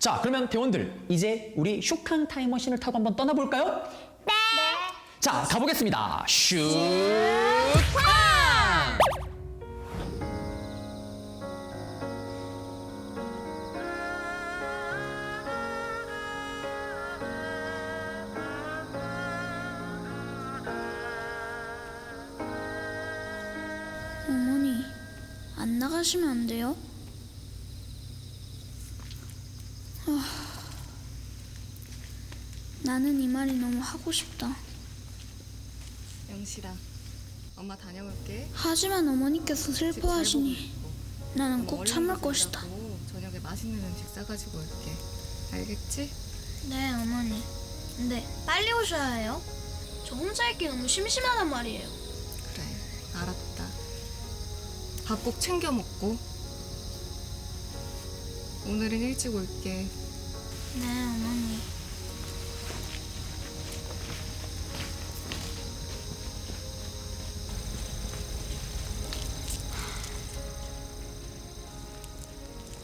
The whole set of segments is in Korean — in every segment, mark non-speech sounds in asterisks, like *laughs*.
자, 그러면 대원들 이제 우리 슈칸 타임머신을 타고 한번 떠나볼까요? 네. 자, 가보겠습니다. 슈. 어머니, 안 나가시면 안 돼요? 아, 나는 이 말이 너무 하고 싶다. 영실아, 엄마 다녀올게. 하지만 어머니께서 슬퍼하시니. 나는 꼭 참을 것이다. 저녁에 맛있는 음식 싸가지고 올게. 알겠지? 네, 어머니. 근데 빨리 오셔야 해요. 저 혼자 있기 너무 심심하단 말이에요. 그래, 알았다. 밥 꼭 챙겨 먹고. 오늘은 일찍 올게. 네, 어머니.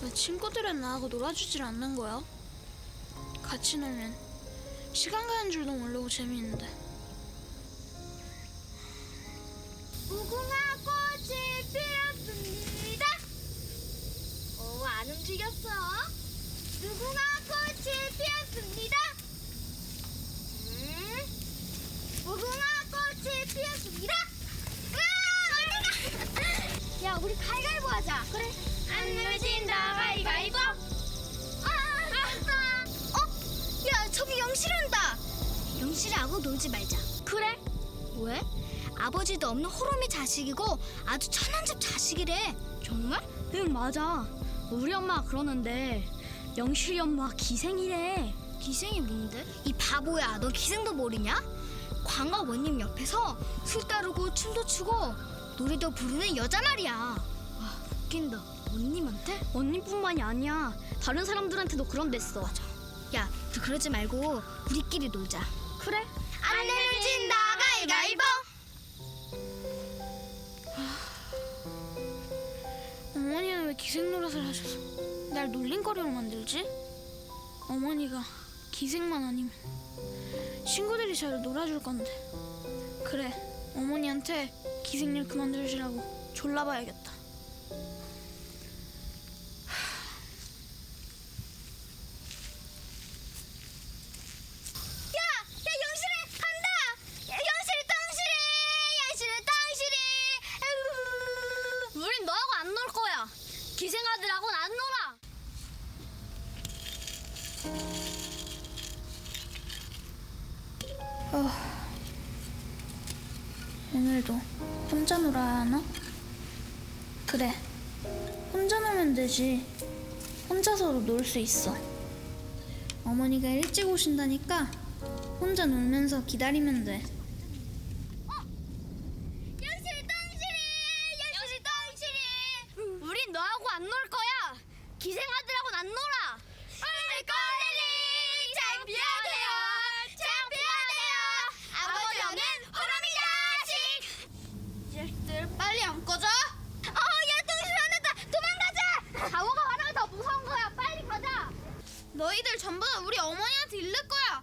왜 친구들은 나하고 놀아주질 않는 거야? 같이 놀면 시간 가는 줄도 모르고 재미있는데. 무궁화 꽃이 피었습니다. 오, 안 움직였어. 무궁화 꽃이 피었습니다. 음, 피었습니다. 으아, 어디가? 야, 우리 가위바위보 하자. 그래. 안 내면 진다 가위바위보. 아, 아, 어? 야, 저기 영실 온다. 영실하고 놀지 말자. 그래? 왜? 아버지도 없는 호rom이 자식이고 아주 천한 집 자식이래. 정말? 응 맞아 우리 엄마가 그러는데 영실이 엄마 기생이래 기생이 뭔데? 이 바보야, 너 기생도 모르냐? 광가 원님 옆에서 술 따르고 춤도 추고 노래도 부르는 여자 말이야. 아 웃긴다 언님한테? 언니뿐만이 아니야 다른 사람들한테도 그런 댔어 맞아 야, 우리 그러지 말고 우리끼리 놀자. 그래? 안 내면 진다 가위바위보. 기생 노릇을 하셔서 날 놀림거리로 만들지? 어머니가 기생만 아니면 친구들이 잘 놀아줄 건데. 그래, 어머니한테 기생일 그만두시라고 졸라봐야겠다. 오늘도 혼자 놀아야 하나? 그래, 혼자 놀면 되지. 혼자서도 놀 수 있어. 어머니가 일찍 오신다니까 혼자 놀면서 기다리면 돼. 기생아들하고는 안 놀아 얼걸리 창피하대요, 창피하대요. 아버지 없는 호랑이 자식. 얘들 빨리 안 꺼져? 어, 야 똥실 안됐다. 도망가자. 가오가 화나면 더 무서운 거야 빨리 가자 너희들 전부 다 우리 어머니한테 잃을 거야.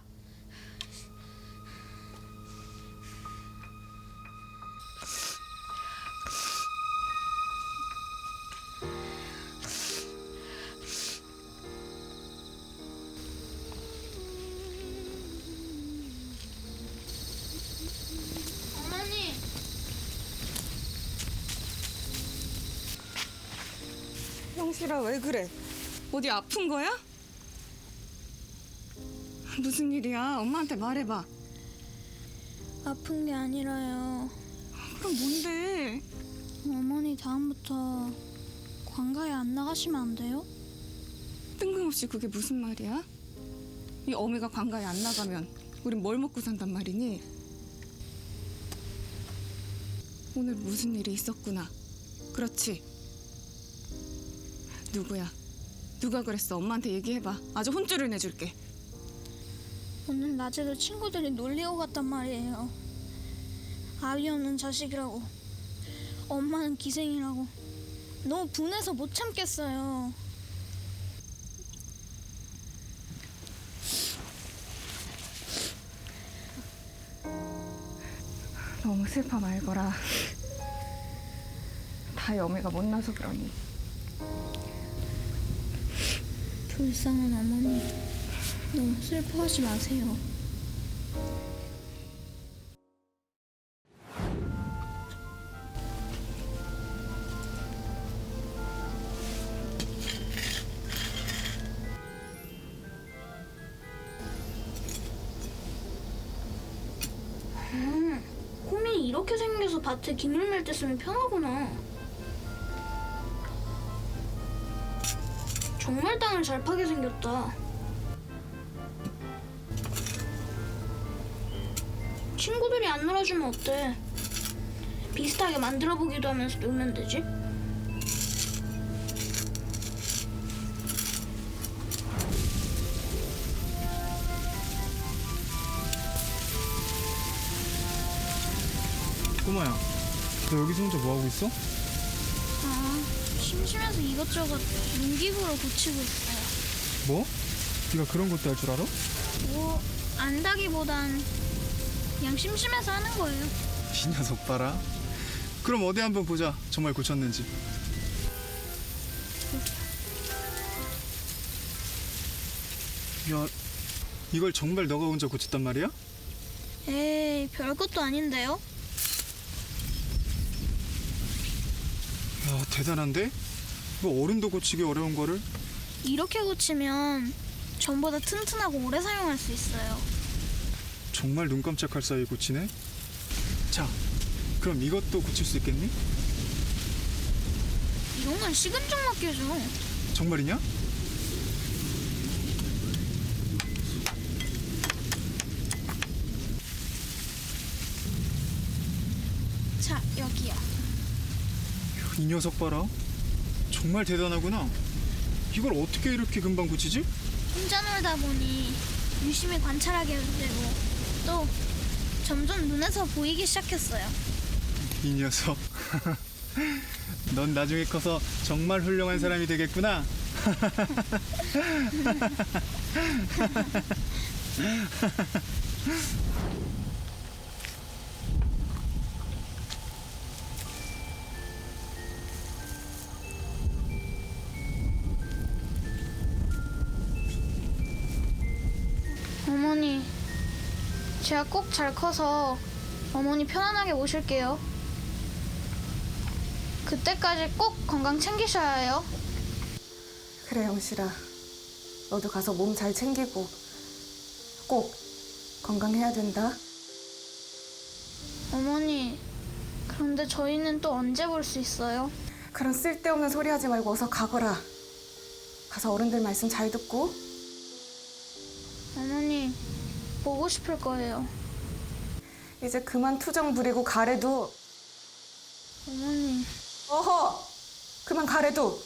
어머니, 영실아, 왜 그래? 어디 아픈 거야? 무슨 일이야? 엄마한테 말해봐. 아픈 게 아니라요. 그럼 뭔데? 어머니 다음부터 관가에 안 나가시면 안 돼요? 뜬금없이 그게 무슨 말이야? 이 어미가 관가에 안 나가면 우린 뭘 먹고 산단 말이니? 오늘 무슨 일이 있었구나. 그렇지? 누구야? 누가 그랬어? 엄마한테 얘기해봐. 아주 혼쭐을 내줄게. 오늘 낮에도 친구들이 놀리고 갔단 말이에요. 아이 없는 자식이라고. 엄마는 기생이라고. 너무 분해서 못 참겠어요. 너무 슬퍼 말거라. 다 영애가 못나서 그러니. 불쌍한 어머니. 너무 슬퍼하지 마세요. 음, 홈이 이렇게 생겨서 밭에 기물 멜때 쓰면 편하구나. 정말 땅을 잘 파게 생겼다. 안 놀아주면 어때? 비슷하게 만들어 보기도 하면서 놀면 되지. 꼬마야, 너 여기서 혼자 뭐 하고 있어? 아, 심심해서 이것저것 농기구로 고치고 있어요. 뭐? 네가 그런 것도 할 줄 알아? 뭐 안다기보단 그냥 심심해서 하는 거예요. 이 녀석 봐라. 그럼 어디 한번 보자. 정말 고쳤는지. 야, 이걸 정말 너가 혼자 고쳤단 말이야? 에이, 별것도 아닌데요? 야, 대단한데? 뭐 어른도 고치기 어려운 거를? 이렇게 고치면 전보다 튼튼하고 오래 사용할 수 있어요. 정말 눈 깜짝할 사이 고치네. 자, 그럼 이것도 고칠 수 있겠니? 이런 건 식은죽 먹기죠. 정말이냐? 자, 여기요. 이 녀석 봐라. 정말 대단하구나. 이걸 어떻게 이렇게 금방 고치지? 혼자 놀다 보니 유심히 관찰하게 되고 또 점점 눈에서 보이기 시작했어요. 이 녀석. *laughs* 넌 나중에 커서 정말 훌륭한 사람이 되겠구나. *laughs* *laughs* 제가 꼭 잘 커서 어머니 편안하게 모실게요. 그때까지 꼭 건강 챙기셔야 해요. 그래 영실아. 너도 가서 몸 잘 챙기고 꼭 건강해야 된다. 어머니, 그런데 저희는 또 언제 볼 수 있어요? 그런 쓸데없는 소리 하지 말고 어서 가거라. 가서 어른들 말씀 잘 듣고 어머니, 보고 싶을 거예요. 이제 그만 투정 부리고 가래도. 어머니, 어허! 그만 가래도.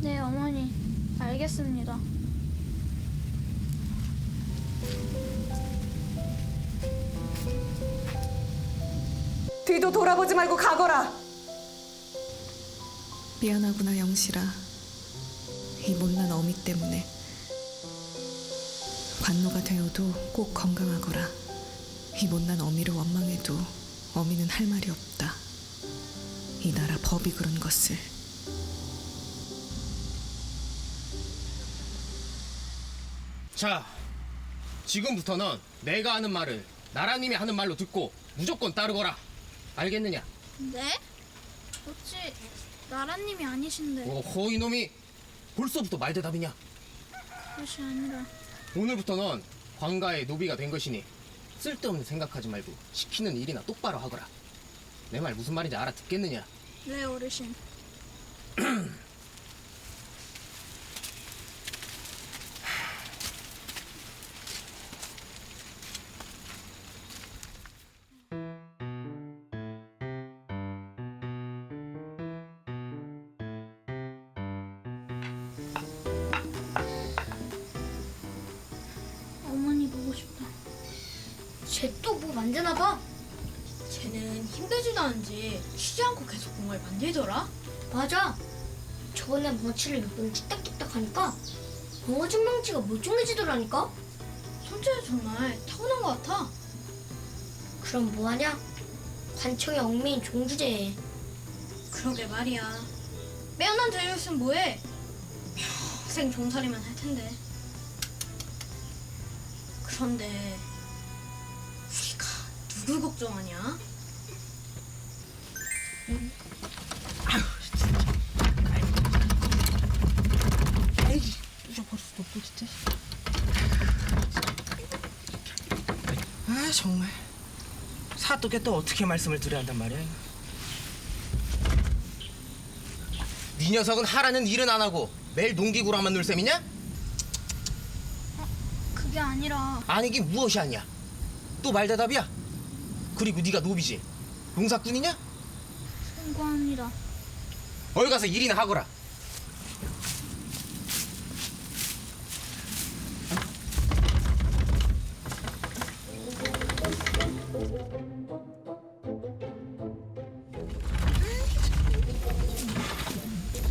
네, 어머니, 알겠습니다. 뒤도 돌아보지 말고 가거라. 미안하구나 영실아. 이 못난 어미 때문에 관노가 되어도 꼭 건강하거라 이 못난 어미를 원망해도 어미는 할 말이 없다 이 나라 법이 그런 것을 자, 지금부터는 내가 하는 말을 나라님이 하는 말로 듣고 무조건 따르거라. 알겠느냐? 네? 어찌 나라님이 아니신데 오호 이놈이 벌써부터 말대답이냐? 그것이 아니라 오늘부터는 관가의 노비가 된 것이니 쓸데없는 생각하지 말고 시키는 일이나 똑바로 하거라. 내 말 무슨 말인지 알아듣겠느냐? 네 어르신 *clears throat* 쟤는 힘들지도 않은지 쉬지 않고 계속 뭔가를 만들더라. 맞아. 저번에 멍치를 몇번 뚝딱뚝딱 하니까 멍어진 멍치가 멀쩡해지더라니까. 손재주 정말 타고난 것 같아. 그럼 뭐하냐? 관청의 얽매인 종주제. 그러게 말이야. 빼어난 자유였으면 뭐해? 평생 종살이만 할 텐데. 그런데 누굴 걱정하냐? 아 정말. 사또께 또 어떻게 말씀을 드려야 한단 말이야? 네 녀석은 하라는 일은 안 하고 매일 농기구랑만 놀 셈이냐? 그게 아니라. 아니긴 무엇이 아니야. 또 말대답이야 그리고 네가 노비지 농사꾼이냐? 송구합니다. 어디 가서 일이나 하거라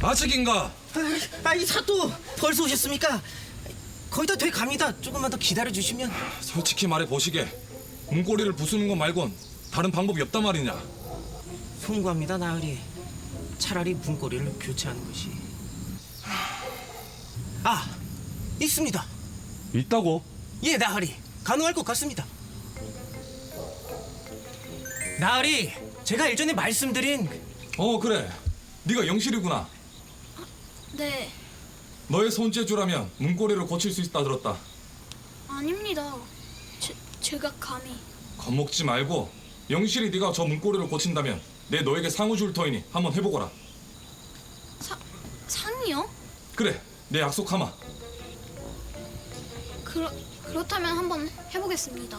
아직인가? 아이 사또 벌써 오셨습니까? 거의 다 돼 갑니다 조금만 더 기다려 주시면 솔직히 말해 보시게 문고리를 부수는 것 말곤 다른 방법이 없단 말이냐? 송구합니다 나으리. 차라리 문고리를 교체하는 것이. 아 있습니다. 있다고? 예 나으리. 가능할 것 같습니다. 나으리 제가 일전에 말씀드린 어 그래. 네가 영실이구나. 네, 너의 손재주라면 문고리를 고칠 수 있다 들었다. 아닙니다. 제, 제가 감히. 겁먹지 말고 영실이 네가 저 문고리를 고친다면 내 너에게 상을 줄 터이니 한번 해보거라 사, 상이요? 그래 내 약속 하마 그렇, 그렇다면 한번 해보겠습니다.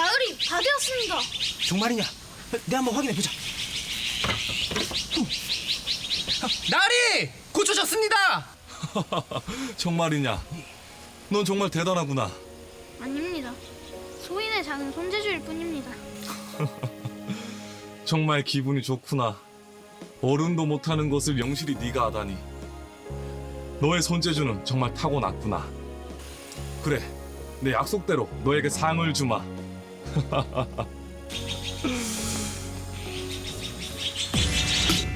나으리 다 되었습니다. 정말이냐? 내 한번 확인해 보자. 나리! 고쳐졌습니다! *laughs* 정말이냐? 넌 정말 대단하구나. 아닙니다. 소인의 작은 손재주일 뿐입니다. *laughs* 정말 기분이 좋구나. 어른도 못하는 것을 영실이 네가 하다니. 너의 손재주는 정말 타고났구나. 그래 내 약속대로 너에게 상을 주마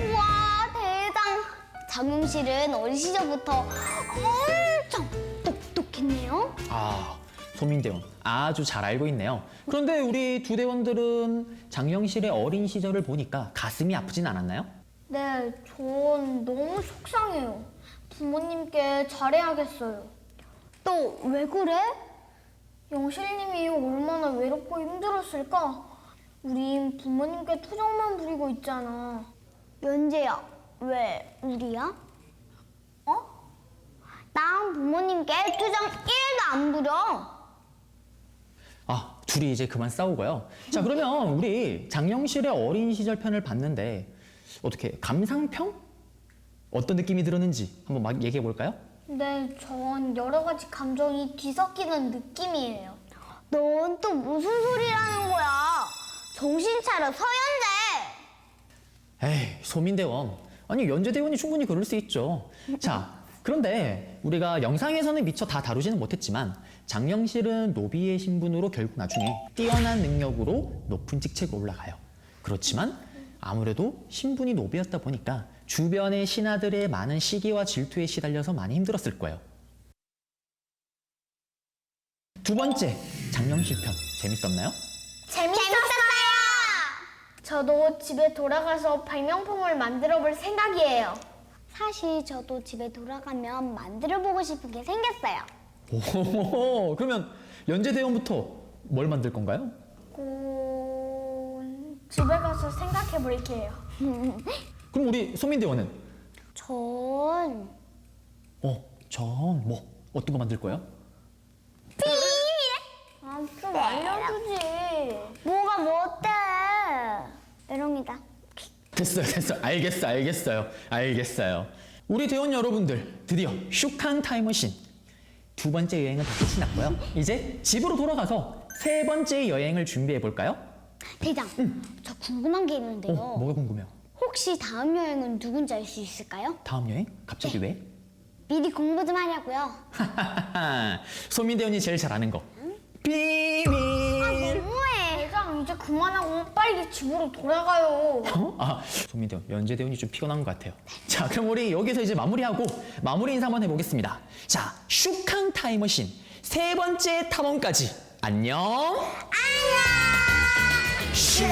우와 대장. 장용실은 어린 시절부터 엄청 똑똑했네요. 아, 소민대원 아주 잘 알고 있네요. 그런데 우리 두 대원들은 장영실의 어린 시절을 보니까 가슴이 아프진 않았나요? 네, 전 너무 속상해요. 부모님께 잘해야겠어요. 또 왜 그래? 영실님이 얼마나 외롭고 힘들었을까? 우린 부모님께 투정만 부리고 있잖아. 연재야, 왜 우리야? 어? 난 부모님께 투정 1도 안 부려. 아, 둘이 이제 그만 싸우고요. 자, 그러면 우리 장영실의 어린 시절 편을 봤는데 어떻게 감상평? 어떤 느낌이 들었는지 한번 막 얘기해 볼까요? 네, 전 여러 가지 감정이 뒤섞이는 느낌이에요. 넌 또 무슨 소리라는 거야? 정신 차려, 서연재! 에이, 소민대원. 아니, 연재대원이 충분히 그럴 수 있죠. 자, 그런데 우리가 영상에서는 미처 다 다루지는 못했지만 장영실은 노비의 신분으로 결국 나중에 뛰어난 능력으로 높은 직책에 올라가요. 그렇지만 아무래도 신분이 노비였다 보니까 주변의 신하들의 많은 시기와 질투에 시달려서 많이 힘들었을 거예요. 두 번째, 장영실 편 재밌었나요? 재밌었어요! 저도 집에 돌아가서 발명품을 만들어 볼 생각이에요. 사실 저도 집에 돌아가면 만들어 보고 싶은 게 생겼어요. 오, 그러면 연재대원부터 뭘 만들 건가요? 음, 집에 가서 생각해 볼게요. *laughs* 그럼 우리 소민대 원은? 전 어, 전 뭐, 어떤 거 만들 거예요? 아, 좀 알려주지. 뭐가 뭐 어때? 메롱이다. 됐어요, 됐어요. 알겠어, 알겠어요. 알겠어요. 우리 대원 여러분들, 드디어 슈칸 타임머신 두 번째 여행은 다 끝이 났고요. 이제 집으로 돌아가서 세 번째 여행을 준비해 볼까요? 대장, 저 궁금한 게 있는데요. 어, 뭐가 궁금해요? 혹시 다음 여행은 누군지 알 수 있을까요? 다음 여행? 갑자기 왜? 미리 공부 좀 하려고요. *laughs* 소민대원이 제일 잘 아는 거. 비밀. 너무해. 대장, 이제 그만하고 빨리 집으로 돌아가요. 어? 아, 소민대원, 연재대원이 좀 피곤한 것 같아요. 자, 그럼 우리 여기서 이제 마무리하고 마무리 인사 한번 해보겠습니다. 자, 슈캉 타임머신 세 번째 탐험까지 안녕. 안녕. 슈.